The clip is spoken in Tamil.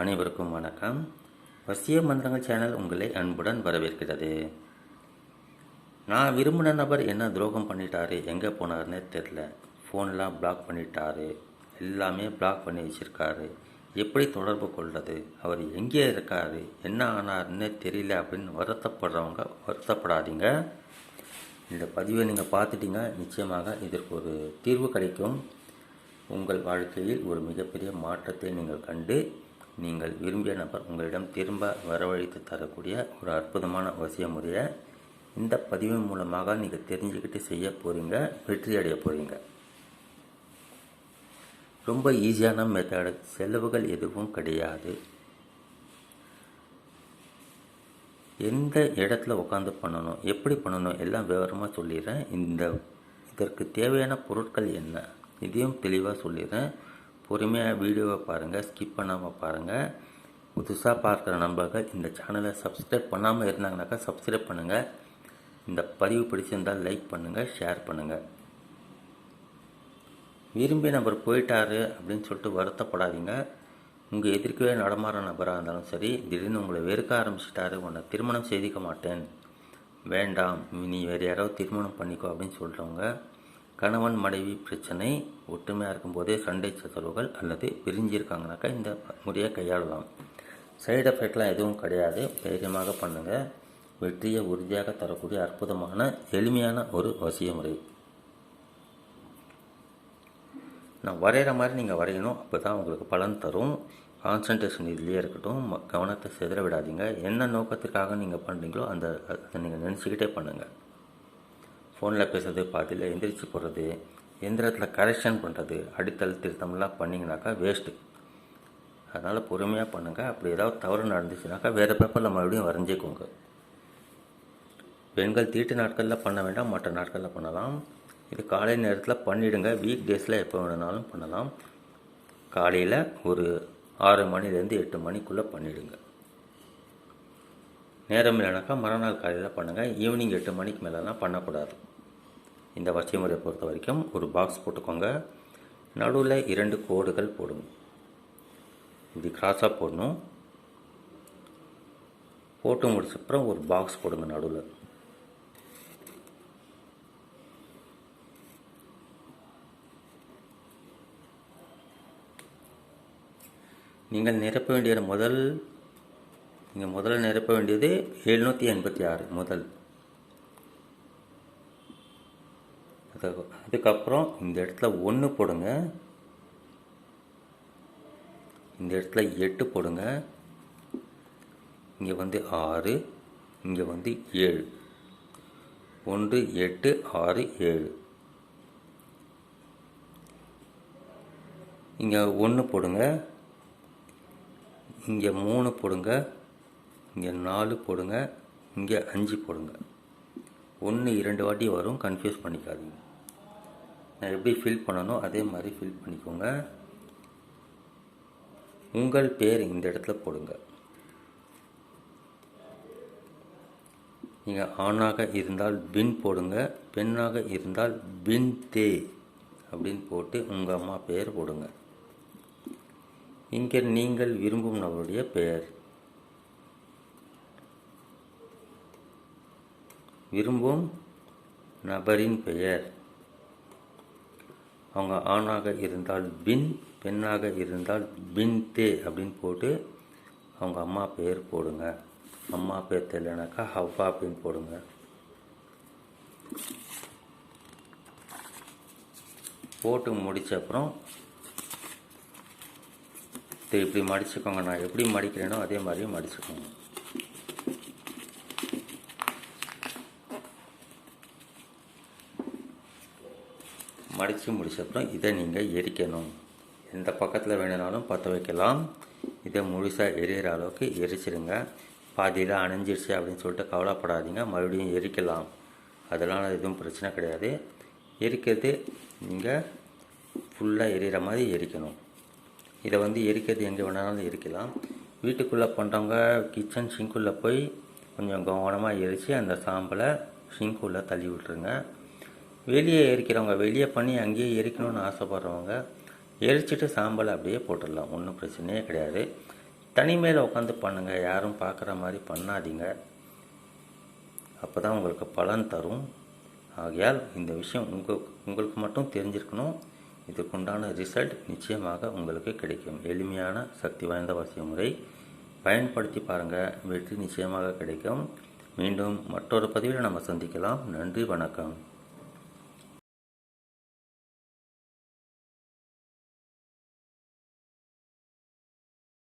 அனைவருக்கும் வணக்கம். வசிய மந்திரங்கள் சேனல் உங்களை அன்புடன் வரவேற்கிறது. நான் விரும்பின நபர் என்ன துரோகம் பண்ணிட்டாரு எங்கே போனாருன்னே தெரில ஃபோன்லாம் பிளாக் பண்ணிட்டாரு. எல்லாமே பிளாக் பண்ணி வச்சுருக்காரு. எப்படி தொடர்பு கொள்வது அவர் எங்கே இருக்காரு என்ன ஆனாருன்னே தெரியல அப்படின்னு வருத்தப்படுறவங்க வருத்தப்படாதீங்க. இந்த பதிவை நீங்கள் பார்த்துட்டீங்க நிச்சயமாக இதற்கு ஒரு தீர்வு கிடைக்கும். உங்கள் வாழ்க்கையில் ஒரு மிகப்பெரிய மாற்றத்தை நீங்கள் கண்டு நீங்கள் விரும்பிய நபர் உங்களிடம் திரும்ப வரவழைத்து தரக்கூடிய ஒரு அற்புதமான வசிய முறையை இந்த பதிவின் மூலமாக நீங்கள் தெரிஞ்சுக்கிட்டு செய்ய போகிறீங்க வெற்றி அடைய போகிறீங்க ரொம்ப ஈஸியான மெத்தடு செலவுகள் எதுவும் கிடையாது. எந்த இடத்துல உட்காந்து பண்ணணும் எப்படி பண்ணணும் எல்லாம் விவரமாக சொல்லிடுறேன். இந்த இதற்கு தேவையான பொருட்கள் என்ன இதையும் தெளிவாக சொல்லிடுறேன். பொறுமையாக வீடியோவை பாருங்கள் ஸ்கிப் பண்ணாமல் பாருங்கள் புதுசாக பார்க்குற நண்பர்கள் இந்த சேனலை சப்ஸ்கிரைப் பண்ணாமல் இருந்தாங்கனாக்கா சப்ஸ்கிரைப் பண்ணுங்கள் இந்த பதிவு பிடிச்சிருந்தால் லைக் பண்ணுங்கள் ஷேர் பண்ணுங்கள் விரும்பி நபர் போயிட்டாரு அப்படின்னு சொல்லிட்டு வருத்தப்படாதீங்க. உங்கள் எதிர்க்கவே நடமாற நபராக இருந்தாலும் சரி திடீர்னு உங்களை வெறுக்க ஆரம்பிச்சிட்டாரு உன்னை திருமணம் செய்திக்க மாட்டேன். வேண்டாம் நீ வேறு யாராவது திருமணம் பண்ணிக்கோ அப்படின்னு சொல்கிறவங்க கணவன் மனைவி பிரச்சனை ஒற்றுமையாக இருக்கும்போதே சண்டை சச்சரவுகள் அல்லது பிரிஞ்சிருக்காங்கனாக்கா இந்த முறையை கையாளலாம். சைடு எஃபெக்ட்லாம் எதுவும் கிடையாது. தைரியமாக பண்ணுங்கள் வெற்றியை உறுதியாக தரக்கூடிய அற்புதமான எளிமையான ஒரு வசிய முறை நான் வரைகிற மாதிரி நீங்கள் வரையணும். அப்போ தான் உங்களுக்கு பலன் தரும். கான்சன்ட்ரேஷன் இதுலேயே இருக்கட்டும். கவனத்தை சிதற விடாதீங்க. என்ன நோக்கத்துக்காக நீங்கள் பண்ணுறீங்களோ அந்த அதை நீங்கள் நினச்சிக்கிட்டே பண்ணுங்கள் ஃபோனில் பேசுறது பாதியில் எந்திரிச்சு போடுறது எந்திரத்தில் கரெக்ஷன் பண்ணுறது அடித்தல் திருத்தம்லாம் பண்ணிங்கனாக்கா வேஸ்ட்டு அதனால் பொறுமையாக பண்ணுங்கள் அப்படி ஏதாவது தவறு நடந்துச்சுனாக்கா வேறு பேப்பரில் மறுபடியும் வரைஞ்சிக்கோங்க. பெண்கள் தீட்டு நாட்களில் பண்ண வேண்டாம் மற்ற நாட்களில் பண்ணலாம். இது காலை நேரத்தில் பண்ணிவிடுங்க வீக் டேஸில் எப்போ வேணுனாலும் பண்ணலாம். காலையில் ஒரு ஆறு மணிலேருந்து எட்டு மணிக்குள்ளே பண்ணிவிடுங்க நேரம் இல்லைனாக்கா மறுநாள் காலையில் பண்ணுங்கள் ஈவினிங் எட்டு மணிக்கு மேலெலாம் பண்ணக்கூடாது. இந்த வசிய முறையை பொறுத்த வரைக்கும் ஒரு பாக்ஸ் போட்டுக்கோங்க. நடுவில் இரண்டு கோடுகள் போடுங்க. இப்படி கிராஸாக போடணும். போட்டு முடிச்சப்புறம் ஒரு பாக்ஸ் போடுங்க நடுவில். நீங்கள் நிரப்ப வேண்டிய முதல் நீங்கள் முதல்ல நிரப்ப வேண்டியது எழுநூற்றி எண்பத்தி ஆறு முதல். அது- அதுக்கப்புறம் இந்த இடத்துல ஒன்று போடுங்க. இந்த இடத்துல எட்டு போடுங்க. இங்கே வந்து ஆறு இங்கே வந்து ஏழு. ஒன்று எட்டு ஆறு ஏழு. இங்கே ஒன்று போடுங்க. இங்கே மூணு போடுங்க. இங்கே நாலு போடுங்க. இங்கே அஞ்சு போடுங்க. ஒன்று இரண்டு வாட்டி வரும். கன்ஃபியூஸ் பண்ணிக்காதீங்க. எப்படி ஃபில் பண்ணணும் அதே மாதிரி ஃபில் பண்ணிக்கோங்க. உங்கள் பேர் இந்த இடத்துல போடுங்க. நீங்கள் ஆணாக இருந்தால் பின் போடுங்க பெண்ணாக இருந்தால் பின் தே அப்படின்னு போட்டு உங்கள் அம்மா பெயர் போடுங்க. இங்கே நீங்கள் விரும்பும் நபருடைய பெயர். விரும்பும் நபரின் பெயர். அவங்க ஆணாக இருந்தால் பின் பெண்ணாக இருந்தால் பின் தே அப்படின்னு போட்டு அவங்க அம்மா பெயர் போடுங்க. அம்மா பேர் தெரியலனாக்கா ஹவ்வா அப்படின்னு போடுங்க. போட்டு முடித்த அப்புறம் இப்படி மடிச்சுக்கோங்க. நான் எப்படி மடிக்கிறேனோ அதே மாதிரியும் மடிச்சுக்கோங்க. மடித்து முடிச்சப்புறம் இதை நீங்கள் எரிக்கணும். எந்த பக்கத்தில் வேணுனாலும் பற்ற வைக்கலாம். இதை முழுசாக எரியிற அளவுக்கு எரிச்சிடுங்க பாதியில் அணைஞ்சிருச்சு அப்படின்னு சொல்லிட்டு கவலைப்படாதீங்க. மறுபடியும் எரிக்கலாம். அதெல்லாம் எதுவும் பிரச்சனை கிடையாது. எரிக்கிறது நீங்கள் ஃபுல்லாக எரியிற மாதிரி எரிக்கணும். இதை வந்து எரிக்கிறது எங்கே வேணாலும் எரிக்கலாம். வீட்டுக்குள்ளே பண்ணுறவங்க கிச்சன் ஷிங்குள்ளே போய் கொஞ்சம் கவனமாக எரித்து அந்த சாம்பலை சிங்க்குள்ளே தள்ளி விட்டுருங்க. வெளியே எரிக்கிறவங்க வெளியே பண்ணி அங்கேயே எரிக்கணும்னு ஆசைப்பட்றவங்க எரிச்சிட்டு சாம்பலை அப்படியே போட்டுடலாம். ஒன்றும் பிரச்சனையே கிடையாது. தனிமையில் உட்காந்து பண்ணுங்கள் யாரும் பார்க்குற மாதிரி பண்ணாதீங்க. அப்போ தான் உங்களுக்கு பலன் தரும். ஆகையால் இந்த விஷயம் உங்கள் உங்களுக்கு மட்டும் தெரிஞ்சிருக்கணும். இதுக்குண்டான ரிசல்ட் நிச்சயமாக உங்களுக்கு கிடைக்கும். எளிமையான சக்தி வாய்ந்த வசிய முறை. பயன்படுத்தி பாருங்கள் வெற்றி நிச்சயமாக கிடைக்கும். மீண்டும் மற்றொரு பதிவில் நம்ம சந்திக்கலாம். நன்றி வணக்கம்.